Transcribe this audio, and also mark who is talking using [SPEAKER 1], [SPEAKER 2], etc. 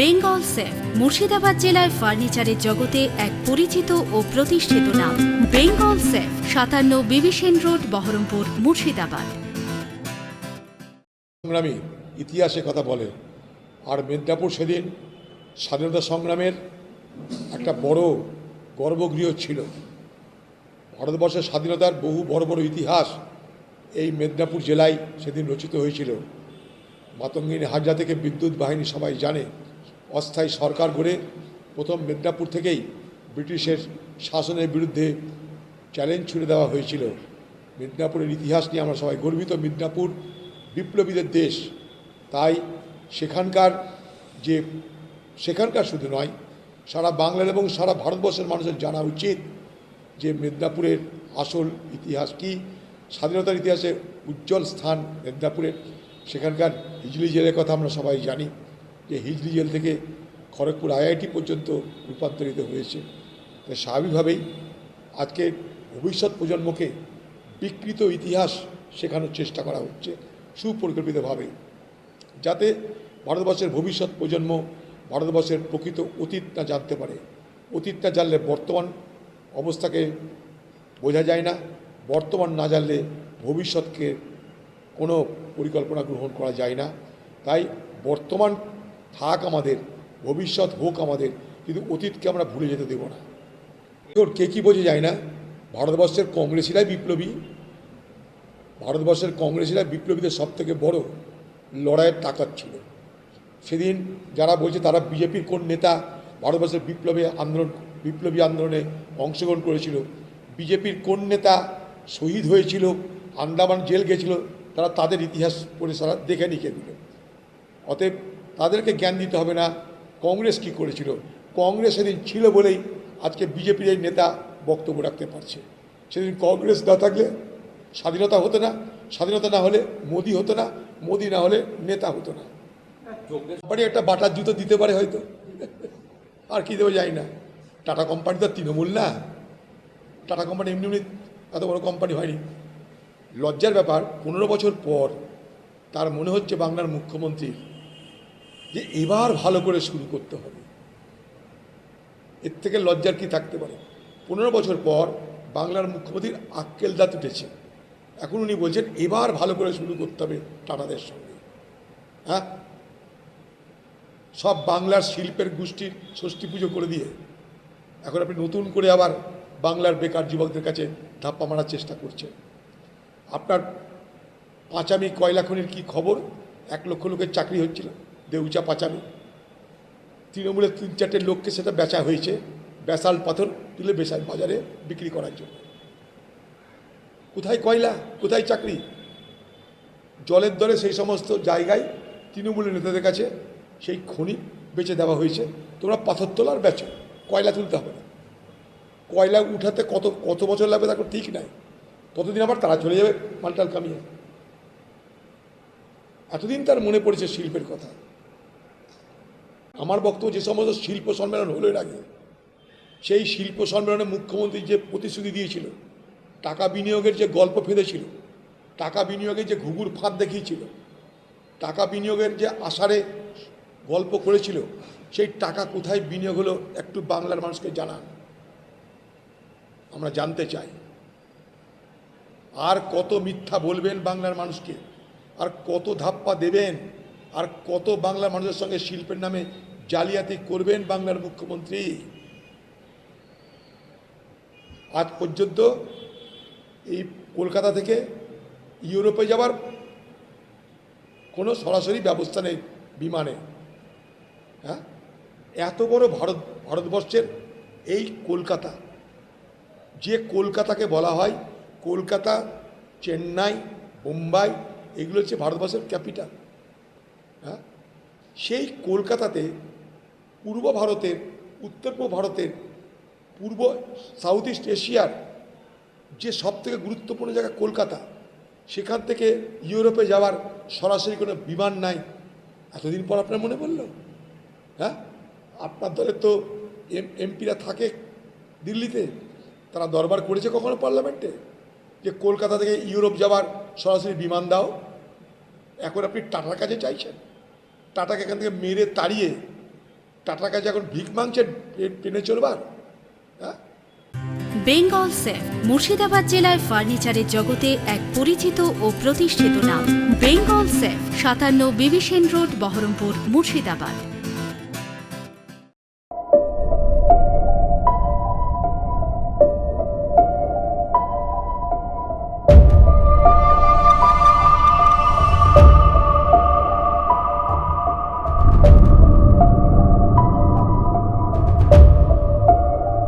[SPEAKER 1] Bengal safe, Murshidabad জেলায় ফার্নিচারের জগতে এক পরিচিত ও প্রতিষ্ঠিত নাম। বেঙ্গল সেফ, সাতান্ন বিবিসেন রোড, বহরমপুর, মুর্শিদাবাদ।
[SPEAKER 2] সংগ্রামী ইতিহাসে কথা বলে, আর মেদিনীপুর সেদিন স্বাধীনতা সংগ্রামের একটা বড় গর্ভগৃহ ছিল। ভারতবর্ষের স্বাধীনতার বহু বড় বড় ইতিহাস এই মেদিনীপুর জেলায় সেদিন রচিত হয়েছিল। মাতঙ্গিনী হাজরা থেকে বিদ্যুৎ বাহিনী সবাই জানে অস্থায়ী সরকার গড়ে প্রথম মেদিনীপুর থেকেই ব্রিটিশের শাসনের বিরুদ্ধে চ্যালেঞ্জ ছুড়ে দেওয়া হয়েছিল। মেদিনীপুরের ইতিহাস নিয়ে আমরা সবাই গর্বিত। মেদিনীপুর বিপ্লবীদের দেশ। তাই সেখানকার যে, সেখানকার শুধু নয়, সারা বাংলার এবং সারা ভারতবর্ষের মানুষের জানা উচিত যে মেদিনীপুরের আসল ইতিহাস কি। স্বাধীনতার ইতিহাসে উজ্জ্বল স্থান মেদিনীপুরের। সেখানকার হিজলি জেলের কথা আমরা সবাই জানি। যে হিজলি জেল থেকে খড়গপুর আইআইটি পর্যন্ত রূপান্তরিত হয়েছে। তাই স্বাভাবিকভাবেই আজকে ভবিষ্যৎ প্রজন্মকে বিকৃত ইতিহাস শেখানোর চেষ্টা করা হচ্ছে সুপরিকল্পিতভাবে। যাতে ভারতবর্ষের ভবিষ্যৎ প্রজন্ম ভারতবর্ষের প্রকৃত অতীত না জানতে পারে। অতীত না জানলে বর্তমান অবস্থাকে বোঝা যায় না, বর্তমান না জানলে ভবিষ্যৎকে কোনো পরিকল্পনা গ্রহণ করা যায় না। তাই বর্তমান থাক আমাদের, ভবিষ্যৎ হোক আমাদের, কিন্তু অতীতকে আমরা ভুলে যেতে দেব না। এখন কে কী বোঝে যায় না। ভারতবর্ষের কংগ্রেসিরাই বিপ্লবী। ভারতবর্ষের কংগ্রেসিরা বিপ্লবীদের সব থেকে বড় লড়াইয়ের তাকাত ছিল। সেদিন যারা বলছে তারা বিজেপির কোন নেতা ভারতবর্ষের বিপ্লবী আন্দোলন, বিপ্লবী আন্দোলনে অংশগ্রহণ করেছিল, বিজেপির কোন নেতা শহীদ হয়েছিল, আন্দামান জেল গেছিল, তারা তাদের ইতিহাস পড়ে সারা দেখে নিকে দিল। অতএব তাদেরকে জ্ঞান দিতে হবে না। কংগ্রেস কি করেছিল? কংগ্রেস সেদিন ছিল বলেই আজকে বিজেপির এই নেতা বক্তব্য রাখতে পারছে। সেদিন কংগ্রেস না থাকলে স্বাধীনতা হতো না। স্বাধীনতা না হলে মোদি হতো না। মোদি না হলে নেতা হতো না। কোম্পানি একটা বাটার জুতো দিতে পারে হয়তো। আর কি দেবো যাই না। টাটা কোম্পানি তো তৃণমূল না। টাটা কোম্পানি এমনি এমনি এত বড় কোম্পানি হয়নি। লজ্জার ব্যাপার, পনেরো বছর পর তার মনে হচ্ছে বাংলার মুখ্যমন্ত্রী যে এবার ভালো করে শুরু করতে হবে। এর থেকে লজ্জার কি থাকতে পারে? পনেরো বছর পর বাংলার মুখ্যমন্ত্রীর আক্কেল দাঁত উঠেছে। এখন উনি বলছেন, এবার ভালো করে শুরু করতে হবে টাটাদের সঙ্গে। হ্যাঁ? সব বাংলার শিল্পের গোষ্ঠীর ষষ্ঠী পুজো করে দিয়ে এখন আপনি নতুন করে আবার বাংলার বেকার যুবকদের কাছে ধাপ্পা মারার চেষ্টা করছেন। আপনার পাঁচামি কয়লা খনির কী খবর? এক লক্ষ লোকের চাকরি হচ্ছিল। দেউচা পাচানো। তৃণমূলের তিন চারটে লোককে সেটা বেচা হয়েছে। বেসাল পাথর তুলে বেসাল বাজারে বিক্রি করার জন্য। কোথায় কয়লা? কোথায় চাকরি? জলের দরে সেই সমস্ত জায়গায় তৃণমূলের নেতাদের কাছে সেই খনি বেচে দেওয়া হয়েছে। তোমরা পাথর তোলার বেচো কয়লা তুলতে হবে না। কয়লা উঠাতে কত কত বছর লাগবে তার ঠিক নাই। ততদিন আবার তারা চলে যাবে মালটাল কামিয়ে। এতদিন তার মনে পড়েছে শিল্পের কথা। আমার বক্তব্য যে সমস্ত শিল্প সম্মেলন হলো এর আগে, সেই শিল্প সম্মেলনে মুখ্যমন্ত্রী যে প্রতিশ্রুতি দিয়েছিল, টাকা বিনিয়োগের যে গল্প ফেলেছিল টাকা বিনিয়োগের যে ঘুঘুর ফাঁদ দেখিয়েছিল, টাকা বিনিয়োগের যে আষাঢ়ে গল্প করেছিল, সেই টাকা কোথায় বিনিয়োগ হলো একটু বাংলার মানুষকে জানান। আমরা জানতে চাই। আর কত মিথ্যা বলবেন বাংলার মানুষকে? আর কত ধাপ্পা দেবেন? আর কত বাংলা মানুষের সঙ্গে শিল্পের নামে জালিয়াতি করবেন বাংলার মুখ্যমন্ত্রী? আজ পর্যন্ত এই কলকাতা থেকে ইউরোপে যাওয়ার কোনো সরাসরি ব্যবস্থা নেই বিমানে। হ্যাঁ? এত বড় ভারত, ভারতবর্ষের এই কলকাতা, যে কলকাতাকে বলা হয়, কলকাতা, চেন্নাই, মুম্বাই, এগুলো হচ্ছে ভারতবর্ষের ক্যাপিটাল। সেই কলকাতাতে পূর্ব ভারতের, উত্তর পূর্ব ভারতের, পূর্ব সাউথ ইস্ট এশিয়ার যে সব থেকে গুরুত্বপূর্ণ জায়গা কলকাতা, সেখান থেকে ইউরোপে যাওয়ার সরাসরি কোনো বিমান নাই। এতদিন পর আপনার মনে পড়ল? হ্যাঁ? আপনার দলের তো এম, এমপিরা থাকে দিল্লিতে। তারা দরবার করেছে কখনো পার্লামেন্টে? যে কলকাতা থেকে ইউরোপ যাওয়ার সরাসরি বিমান দাও। এখন আপনি টাটার কাছে চাইছেন? টাটাকে এখান থেকে মেরে তাড়িয়ে টাটার কাছে এখন ভিক মাংছে টেনে চলবার হ্যাঁ?
[SPEAKER 1] বেঙ্গল সেফ মুর্শিদাবাদ জেলায় ফার্নিচারের জগতে এক পরিচিত ও প্রতিষ্ঠিত নাম। বেঙ্গল সেফ সাতান্ন বিবিসেন রোড, বহরমপুর, মুর্শিদাবাদ।